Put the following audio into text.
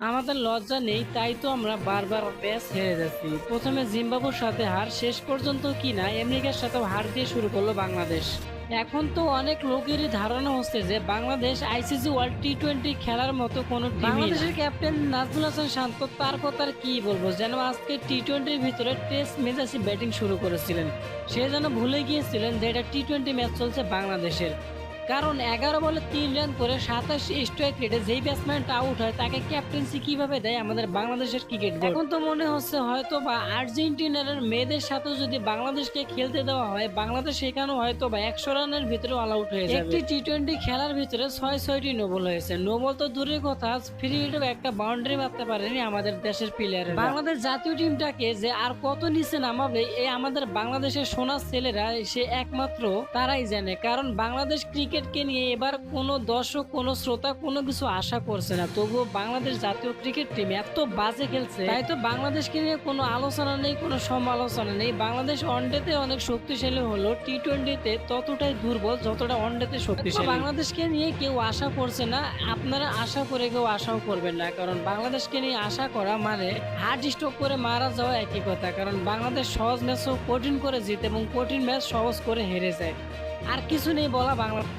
আমাদের লজ্জা নেই, তাই তো আমরা বারবার ম্যাচ হেরে যাচ্ছি। প্রথমে জিম্বাবুর সাথে হার শেষ পর্যন্ত কিনা আমেরিকার সাথেও হার দিয়ে শুরু করল বাংলাদেশ। এখন তো অনেক লোকেরই ধারণা হচ্ছে যে Bangladesh ICC World T twenty খেলার মতো কোনো বাংলাদেশের ক্যাপ্টেন নাজমুল হাসান শান্ত, তার কথা কি বলব? যেন আজকে টি টোয়েন্টির ভিতরে টেস্ট মেজাজে ব্যাটিং শুরু করেছিলেন। সে যেন ভুলে গিয়েছিলেন যে এটা টি টোয়েন্টি ম্যাচ চলছে বাংলাদেশের। কারণ এগারো বলে তিন রান করে সাতাশ স্ট্রাইক রেটে যেই ব্যাটসম্যানটা আউট হয় তাকে ক্যাপ্টেন্সি কীভাবে দেয় আমাদের বাংলাদেশের ক্রিকেট এখন তো মনে হচ্ছে হয়তো বা আর্জেন্টিনার মেয়েদের সাথে যদি বাংলাদেশকে খেলতে দেওয়া হয় বাংলাদেশ সেখানেও হয়তো বা একশো রানের ভিতরে অল আউট হয়ে যাবে। একটি টি টোয়েন্টি খেলার ভিতরে ছয় ছয়টি নোবল হয়েছে। নোবল তো দূরের কথা ফ্রি হিটেও একটা বাউন্ডারি মারতে পারেনি আমাদের দেশের প্লেয়ার বাংলাদেশ জাতীয় টিমটাকে যে আর কত নিচে নামাবে এই আমাদের বাংলাদেশের সোনার ছেলেরা সে একমাত্র তারাই জানে। কারণ বাংলাদেশ ক্রিকেটকে নিয়ে এবার কোনো দর্শক কোনো শ্রোতা কোনো কিছু আশা করছে না। তবুও বাংলাদেশ জাতীয় ক্রিকেট টিম এত বাজে খেলছে। তাই তো বাংলাদেশকে নিয়ে কোনো আলোচনা নেই কোনো সমালোচনা নেই। বাংলাদেশ ওয়ানডেতে অনেক শক্তিশালী হলো টি টোয়েন্টিতে ততটাই দুর্বল যতটা ওয়ানডেতে শক্তিশালী। বাংলাদেশকে নিয়ে কেউ আশা করছে না আপনারা আশা করে কেউ আশাও করবেন না। কারণ বাংলাদেশকে নিয়ে আশা করা মানে হার্ট স্ট্রোক করে মারা যাওয়া একই কথা। কারণ বাংলাদেশ সহজ ম্যাচও কঠিন করে জিতে এবং কঠিন ম্যাচ সহজ করে হেরে যায়। আর কিছু নেই বলা বাংলা